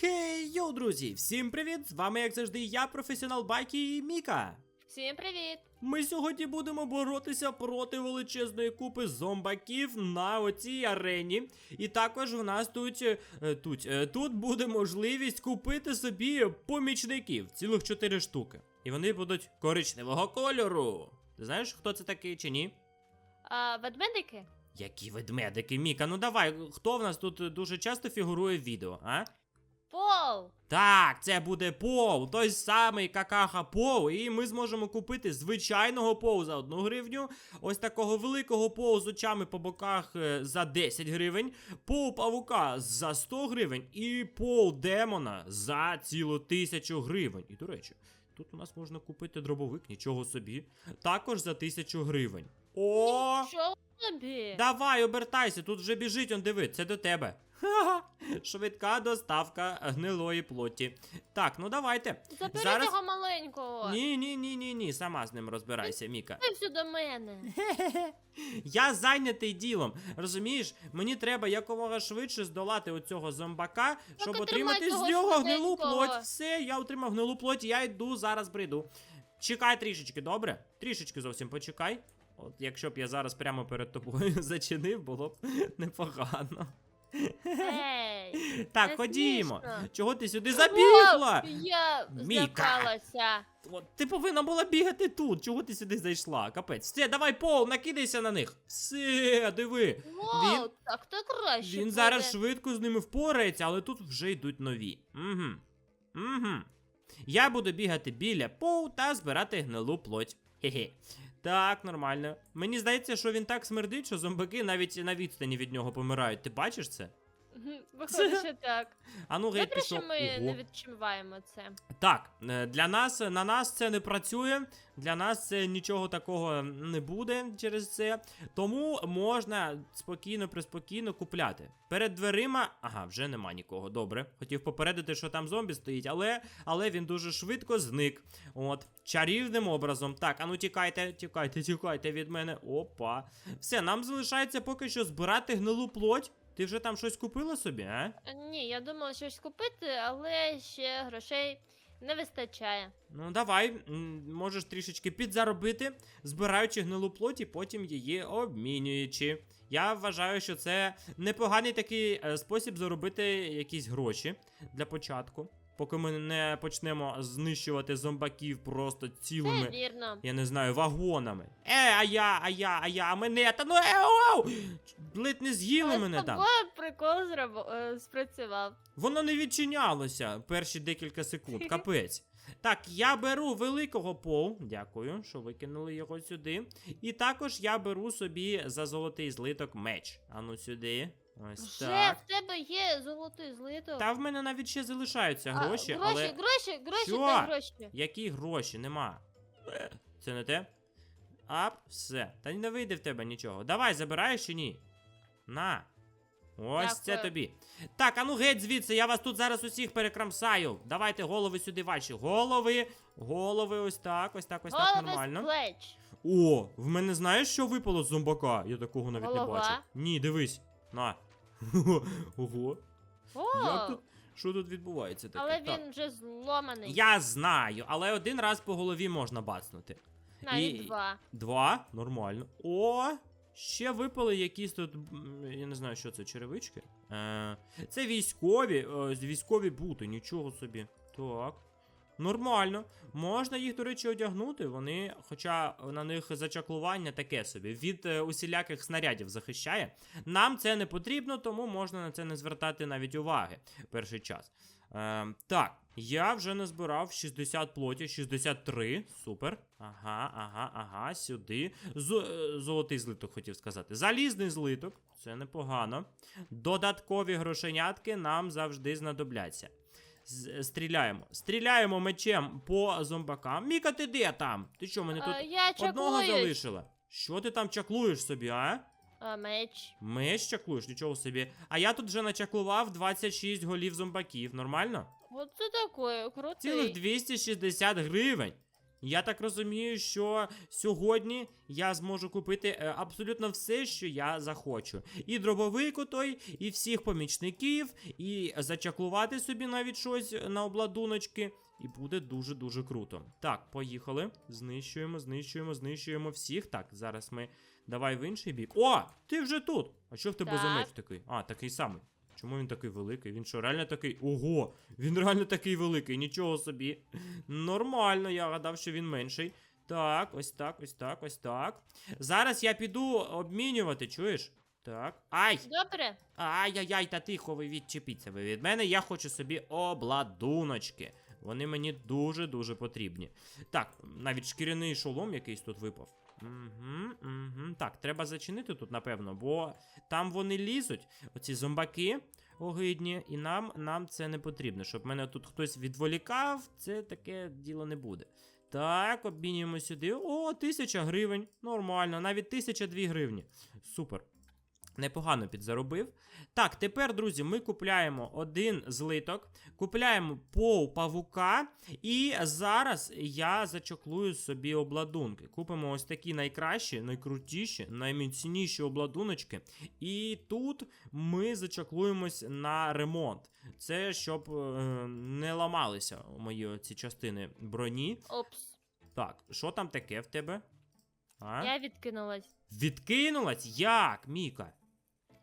Хей, йоу, друзі! Всім привіт! З вами, як завжди, я, професіонал Байки і Міка. Всім привіт! Ми сьогодні будемо боротися проти величезної купи зомбаків на оцій арені. І також в нас тут, е, тут, е, тут буде можливість купити собі помічників, цілих 4 штуки. І вони будуть коричневого кольору. Ти знаєш, хто це такий чи ні? А, ведмедики? Які ведмедики, Міка, ну давай, хто в нас тут дуже часто фігурує в відео, а? Пол! Так, це буде Пол, той самий какаха Пол, і ми зможемо купити звичайного Пол за 1 гривню, ось такого великого Пол з очами по боках е, за 10 гривень, Пол павука за 100 гривень і Пол демона за цілу тисячу гривень. І до речі, тут у нас можна купити дробовик, нічого собі, також за тисячу гривень. О! Що собі? Давай, обертайся, тут вже біжить, он диви, це до тебе. Ха-ха, швидка доставка гнилої плоті. Так, ну давайте. Забери зараз- цього маленького. Ні, ні, ні, ні, ні, сама з ним розбирайся, Міка. Все до мене. Я зайнятий ділом. Розумієш, мені треба якомога швидше здолати оцього зомбака, щоб отримати з нього гнилу плоть. Все, я отримав гнилу плоть, я йду, зараз прийду. Чекай трішечки, добре? Трішечки зовсім почекай. От якщо б я зараз прямо перед тобою зачинив, було б непогано. Ей! Так, Не ходімо. смішно. Чого ти сюди забігла? Вау, Я Міка. злякалася. От, ти повинна була бігати тут. Чого ти сюди зайшла? Капець. Все, давай, Пол, накидайся на них. Все, диви. Вау, Він- так то краще Він буде. зараз швидко з ними впорається, але тут вже йдуть нові. Угу. Угу. Я буду бігати біля Поу та збирати гнилу плоть. Хе-хе. Так, нормально. Мені здається, що він так смердить, що зомбаки навіть на відстані від нього помирають. Ти бачиш це? Виходить, що так. А ну геть Добре, що пішов. ми Ого. не відчуваємо це. Так, е, для нас на нас це не працює. Для нас це нічого такого не буде через це. Тому можна спокійно, приспокійно купляти. Перед дверима. Ага, вже нема нікого. Добре. Хотів попередити, що там зомбі стоїть, але, але він дуже швидко зник. От, чарівним образом. Так, а ну тікайте, тікайте, тікайте від мене. Опа. Все, нам залишається поки що збирати гнилу плоть. Ти вже там щось купила собі, а? Е, Ні, я думала щось купити, але ще грошей не вистачає. Ну, давай, можеш трішечки підзаробити, збираючи гнилу плоть і потім її обмінюючи. Я вважаю, що це непоганий такий е, спосіб заробити якісь гроші для початку. Поки ми не почнемо знищувати зомбаків просто Це цілими, вірно. я не знаю, вагонами. Е, а я, а я, а я, а мене, та ну е, оу! Ледь не з'їли Але мене з там. тобою прикол зрабо- е, спрацював. Воно не відчинялося перші декілька секунд. Капець. Так, я беру великого пол. Дякую, що викинули його сюди. І також я беру собі за золотий злиток меч. Ану сюди. Ось Вже так. в тебе є золотий злиток. Та в мене навіть ще залишаються А, гроші, гроші, але. гроші, гроші Що? та гроші. Які гроші? Нема. Е, Це не те? Ап, все. Та не вийде в тебе нічого. Давай, забираєш чи ні? На. Ось це тобі. Так, а ну геть звідси, я вас тут зараз усіх перекрамсаю. Давайте голови сюди ваші. Голови, голови, ось так, ось так, ось так, Голови з нормально. плеч. О, в мене знаєш, що випало з зомбака? Я такого навіть не Голова? бачив. Ні, дивись. На. Ого. О, Як тут? Що тут відбувається таке? але Так. він вже зломаний. Я знаю, але один раз по голові можна бацнути. Навіть і- два. Два, нормально. О! Ще випали якісь тут. м, Я не знаю, що це, черевички. Е, це військові, е, військові бути, нічого собі. Так. Нормально. Можна їх, до речі, одягнути. Вони, хоча на них зачаклування таке собі, від е, усіляких снарядів захищає. Нам це не потрібно, тому можна на це не звертати навіть уваги перший час. Е, так, я вже назбирав 60 плоті, 63. Супер. Ага, ага, ага, сюди. З, е, золотий злиток хотів сказати. Залізний злиток. Це непогано. Додаткові грошенятки нам завжди знадобляться. Стріляємо. Стріляємо мечем по зомбакам. Міка, ти де там? Ти що, мене тут а, я одного чаклую. залишила? Що ти там чаклуєш собі, а? А, меч. Меч чаклуєш, нічого собі. А я тут вже начаклував 26 голів зомбаків. Нормально? Оце такое, крутий. Цілих 260 гривень. Я так розумію, що сьогодні я зможу купити е, абсолютно все, що я захочу. І дробовик отой, і всіх помічників, і зачаклувати собі навіть щось на обладуночки. І буде дуже-дуже круто. Так, поїхали. Знищуємо, знищуємо, знищуємо всіх. Так, зараз ми. Давай в інший бік. О! Ти вже тут! А що в тебе за Так. меч такий? А, такий самий. Чому він такий великий? Він що, реально такий? Ого! Він реально такий великий, нічого собі. Нормально, я гадав, що він менший. Так, ось так, ось так, ось так. Зараз я піду обмінювати, чуєш? Так. Ай! Добре? Ай-яй-яй, та тихо, ви відчепіться ви від мене. Я хочу собі обладуночки. Вони мені дуже-дуже потрібні. Так, навіть шкіряний шолом якийсь тут випав. Угу, угу. Так, треба зачинити тут, напевно, бо там вони лізуть, оці зомбаки огидні, і нам, нам це не потрібно. Щоб мене тут хтось відволікав, це таке діло не буде. Так, обмінюємо сюди. О, тисяча гривень. Нормально, навіть тисяча дві гривні. Супер. Непогано підзаробив. Так, тепер, друзі, ми купляємо один злиток, купляємо пов павука, і зараз я зачоклую собі обладунки. Купимо ось такі найкращі, найкрутіші, найміцніші обладуночки. І тут ми зачоклуємось на ремонт. Це щоб е, не ламалися мої ці частини броні. Опс. Так, що там таке в тебе? А? Я відкинулась. Відкинулась? Як, Міка?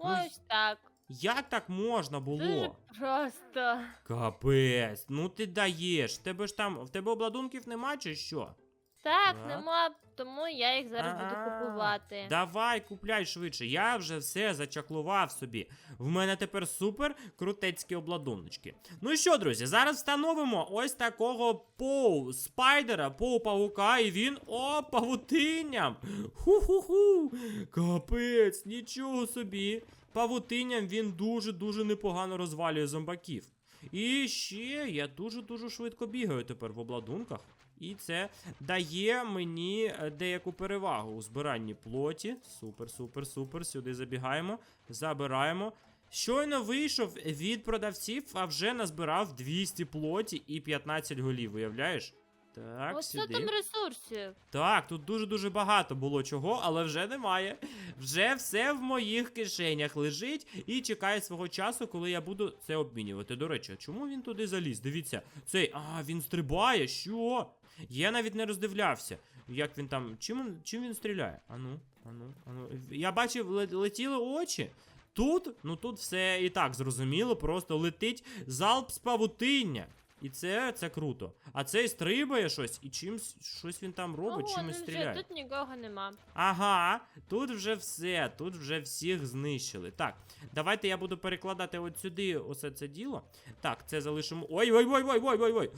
Ну, Ось так. Як так можна Дуже було? просто. Капець, ну ти даєш. Тебе ж там, в тебе обладунків нема чи що? Так, Так. нема, тому я їх зараз буду купувати. Давай, купляй швидше. Я вже все зачаклував собі. В мене тепер супер крутецькі обладуночки. Ну і що, друзі, зараз встановимо ось такого поу спайдера, поу павука, і він о, павутинням. Ху-ху-ху. Капець, нічого собі. Павутинням він дуже-дуже непогано розвалює зомбаків. І ще я дуже-дуже швидко бігаю тепер в обладунках. І це дає мені е, деяку перевагу у збиранні плоті. Супер, супер, супер. Сюди забігаємо, забираємо. Щойно вийшов від продавців, а вже назбирав 200 плоті і 15 голів, уявляєш? Так, Ось сюди. там ресурсів. Так, тут дуже-дуже багато було чого, але вже немає. Вже все в моїх кишенях лежить і чекає свого часу, коли я буду це обмінювати. До речі, чому він туди заліз? Дивіться, цей. А, він стрибає, що? Я навіть не роздивлявся. Як він там. Чим, чим він стріляє? Ану, ану, ану. Я бачив, летіли очі. Тут, ну тут все і так зрозуміло, просто летить залп з павутиння. І це, це круто. А цей стрибає щось, і чимсь щось він там робить, Ого, чимось стріляє. вже, тут нікого нема. Ага, тут вже все, тут вже всіх знищили. Так, давайте я буду перекладати от сюди усе це діло. Так, це залишимо. Ой, ой, ой, ой, ой, ой, ой.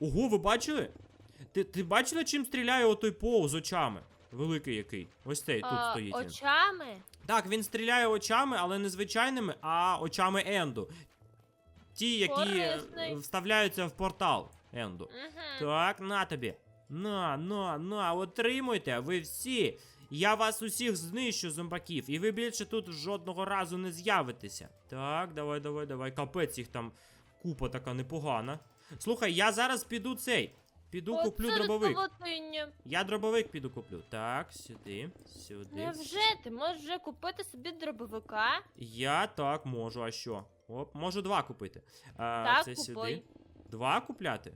Ого, ви бачили? Ти, ти бачила, чим стріляє отой пол з очами? Великий який. Ось цей тут А, стоїть. він. очами? Так, він стріляє очами, але не звичайними, а очами Енду. Ті, які е, Корисний. вставляються в портал Енду. Угу. Так, на тобі. На, на, на, отримуйте, ви всі. Я вас усіх знищу, зомбаків, і ви більше тут жодного разу не з'явитеся. Так, давай, давай, давай. Капець їх там купа така непогана. Слухай, я зараз піду цей. Піду куплю дробовик. Я дробовик піду куплю. Так, сюди, сюди. Невже ти можеш вже купити собі дробовика? Я так можу, а що? Оп, можу два купити. А, Так, це купуй. сюди. Два купляти?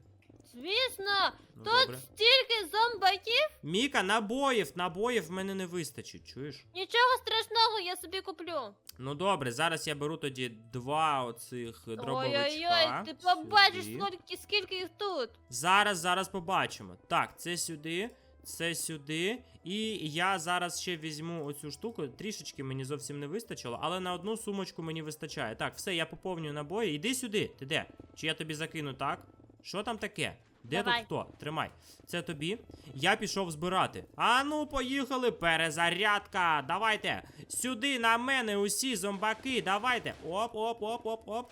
Звісно, Ну, тут добре. стільки зомбаків, Міка, набоїв, набоїв в мене не вистачить, чуєш? нічого страшного, я собі куплю. Ну добре, зараз я беру тоді два оцих дробовичка. Ой-ой-ой, ти побачиш, сюди. скільки, скільки їх тут. Зараз, зараз побачимо. Так, це сюди, це сюди. І я зараз ще візьму оцю штуку. Трішечки мені зовсім не вистачило, але на одну сумочку мені вистачає. Так, все, я поповнюю набої. Іди сюди. Ти де? Чи я тобі закину, так? Що там таке? Де Давай. тут хто? Тримай. Це тобі. Я пішов збирати. А ну, поїхали, перезарядка. Давайте. Сюди на мене усі зомбаки. Давайте. Оп, оп, оп, оп, оп.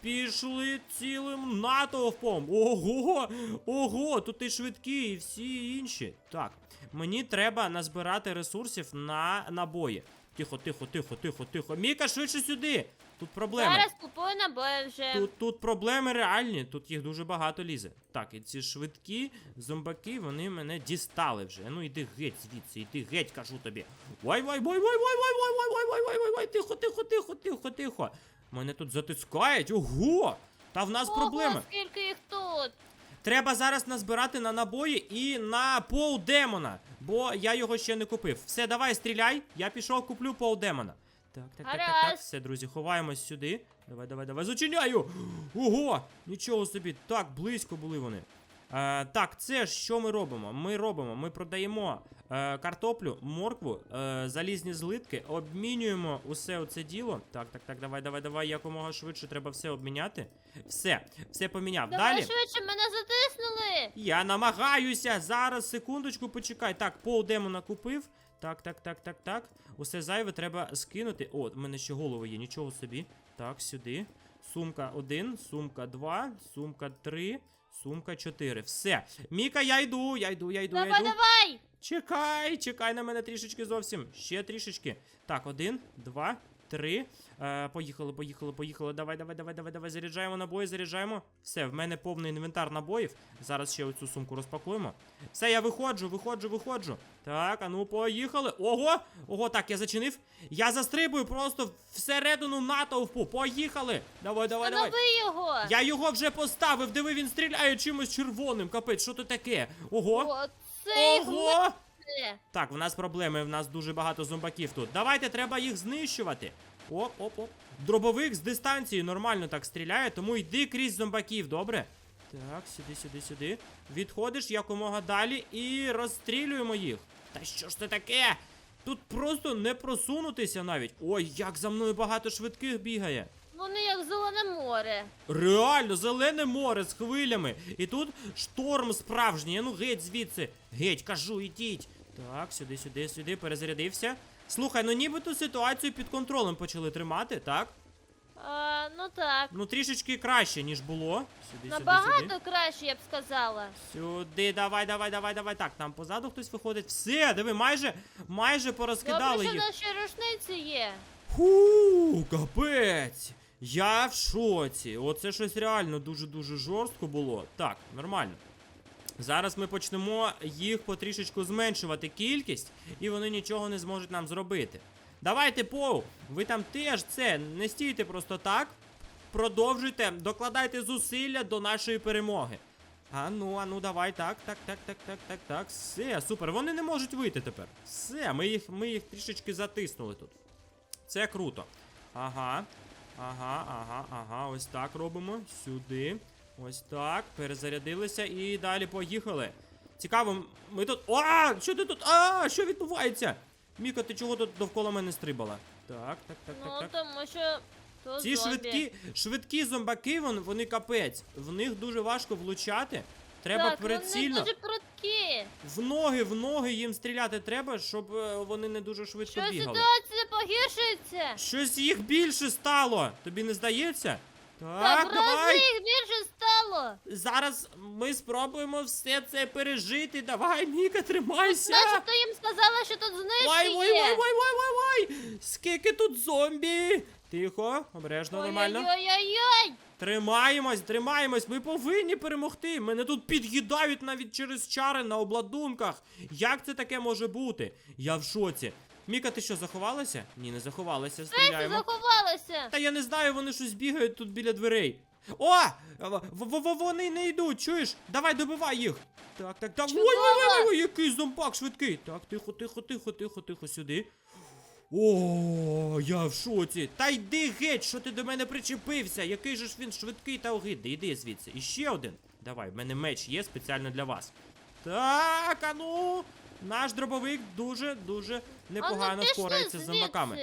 Пішли цілим натовпом. Ого! Ого! Тут і швидкі, і всі інші. Так, мені треба назбирати ресурсів на набої. Тихо, тихо, тихо, тихо, тихо. Міка, швидше сюди. Тут проблеми. Зараз купую набої вже. Тут, тут проблеми реальні, тут їх дуже багато лізе. Так, і ці швидкі зомбаки, вони мене дістали вже. Ну йди геть звідси, йди геть, кажу тобі. Вай, вай, вай, вай, вай, вай, вай, вай, вай, вай, вай, вай, вай, тихо, тихо, тихо, тихо, тихо. Мене тут затискають. Ого! Та в нас Ого, проблеми. скільки їх тут? Треба зараз назбирати на набої і на пол демона, бо я його ще не купив. Все, давай, стріляй. Я пішов, куплю поудемона. Так, так, так, так, так. Все, друзі, ховаємось сюди. Давай, давай, давай. Зачиняю! Ого! Нічого собі, так близько були вони. Е, так, це ж що ми робимо? Ми робимо, ми продаємо е, картоплю, моркву, е, залізні злитки, обмінюємо усе оце діло. Так, так, так, давай, давай, давай, якомога швидше треба все обміняти. Все, все поміняв. Давай Далі. швидше, мене затиснули. Я намагаюся. Зараз, секундочку, почекай. Так, пол демона купив. Так, так, так, так, так. Усе зайве треба скинути. О, в мене ще голови є, нічого собі. Так, сюди. Сумка 1, сумка 2, сумка 3, сумка 4. Все. Міка, я йду, я йду, я йду, я йду. давай. Чекай, чекай на мене трішечки зовсім. Ще трішечки. Так, один, два, три. Е, поїхали, поїхали, поїхали. Давай, давай, давай, давай, давай. Заряджаємо набої, заряджаємо. Все, в мене повний інвентар набоїв. Зараз ще оцю сумку розпакуємо. Все, я виходжу, виходжу, виходжу. Так, а ну поїхали. Ого! Ого, так, я зачинив. Я застрибую просто всередину натовпу. Поїхали! Давай, давай, давай. Встанови його. Я його вже поставив. Диви, він стріляє чимось червоним. Капець, що то таке? Ого! О, це Ого! Так, в нас проблеми, в нас дуже багато зомбаків тут. Давайте треба їх знищувати. Оп, оп, оп. Дробовик з дистанції нормально так стріляє, тому йди крізь зомбаків, добре? Так, сюди, сюди, сюди. Відходиш якомога далі і розстрілюємо їх. Та що ж це таке? Тут просто не просунутися навіть. Ой, як за мною багато швидких бігає. Вони як зелене море. Реально, зелене море з хвилями. І тут шторм справжній. Ну геть звідси. Геть, кажу, ідіть. Так, сюди, сюди, сюди, перезарядився. Слухай, ну нібито ситуацію під контролем почали тримати, так? А, ну так. Ну трішечки краще, ніж було. Сюди, Набагато сюди, сюди. краще, я б сказала. Сюди, давай, давай, давай, давай. Так, там позаду хтось виходить. Все, диви, майже, майже порозкидали Добре, що їх. наші рушниці є. Фу, капець. Я в шоці. Оце щось реально дуже-дуже жорстко було. Так, нормально. Зараз ми почнемо їх потрішечку зменшувати кількість, і вони нічого не зможуть нам зробити. Давайте, Поу, ви там теж це, не стійте просто так. Продовжуйте, докладайте зусилля до нашої перемоги. А ну, а ну, давай, так, так, так, так, так, так, так. Все, супер. Вони не можуть вийти тепер. Все, ми їх, ми їх трішечки затиснули тут. Це круто. Ага. Ага, ага, ага. Ось так робимо. Сюди. Ось так. Перезарядилися і далі поїхали. Цікаво, ми тут. А! Що ти тут? А! Що відбувається? Міка, ти чого тут довкола мене стрибала? Так, так, так, Ну, так, так. тому що то Ці зомбі. швидкі, швидкі зомбаки, вон, вони капець. В них дуже важко влучати. Треба так, прицільно. Вони дуже прудкі. В ноги, в ноги їм стріляти треба, щоб е, вони не дуже швидко Що бігали. ситуація погіршується? Щось їх більше стало. Тобі не здається? Так, Так, в рази давай. їх більше стало. Зараз ми спробуємо все це пережити. Давай, Міка, тримайся. Начебто їм сказали, що тут Ой, ой, ой, є. ой, ой, ой, ой. Скільки тут зомбі? Тихо, обережно, нормально. Ой-ой-ой-ой. Тримаємось, тримаємось, ми повинні перемогти. Мене тут під'їдають навіть через чари на обладунках. Як це таке може бути? Я в шоці. Міка, ти що, заховалася? Ні, не заховалася. Ти Стріляємо. заховалася. Та я не знаю, вони щось бігають тут біля дверей. О! В- в- в- Вони не йдуть, чуєш? Давай добивай їх. Так, так, так. Ой, ой, ой, ой, який зомбак швидкий. Так, тихо, тихо, тихо, тихо, тихо, сюди. О, я в шоці. Та йди геть, що ти до мене причепився. Який же ж він швидкий та огидний. Іди звідси. І ще один. Давай, в мене меч є спеціально для вас. Так, а ну. Наш дробовик дуже-дуже непогано ну, пішли впорається з зомбаками.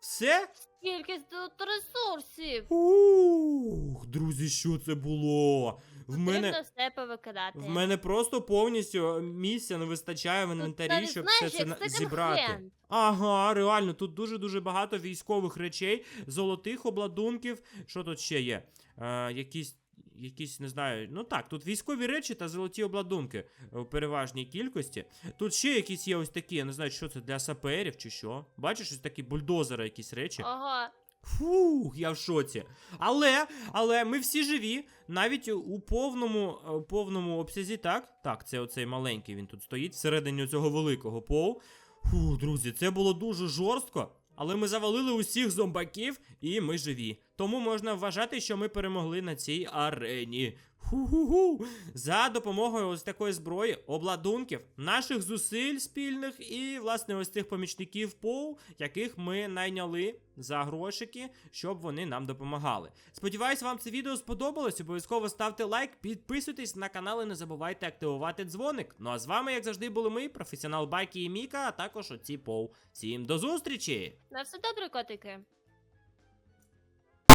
Все? Скільки тут ресурсів. Ух, друзі, що це було? В Потрібно мене, все повикидати. в мене просто повністю місця не вистачає в інвентарі, навіть, щоб знаєш, все це як на- second зібрати. hand. Ага, реально, тут дуже-дуже багато військових речей, золотих обладунків. Що тут ще є? Е, якісь. Якісь, не знаю. Ну так, тут військові речі та золоті обладунки в переважній кількості. Тут ще якісь є ось такі, я не знаю, що це для саперів чи що. Бачиш, ось такі бульдозери, якісь речі. Ага. Фух, я в шоці. Але, але ми всі живі, навіть у повному, у повному обсязі, так? Так, це оцей маленький він тут стоїть всередині цього великого пол. Фух, друзі, це було дуже жорстко. Але ми завалили усіх зомбаків і ми живі. Тому можна вважати, що ми перемогли на цій арені. Ху-ху-ху. За допомогою ось такої зброї, обладунків, наших зусиль спільних і, власне, ось цих помічників ПОУ, яких ми найняли за грошики, щоб вони нам допомагали. Сподіваюсь, вам це відео сподобалось. Обов'язково ставте лайк, підписуйтесь на канал і не забувайте активувати дзвоник. Ну а з вами, як завжди, були ми, професіонал Байки і Міка, а також оці Поу. Всім до зустрічі! На все добре, котики.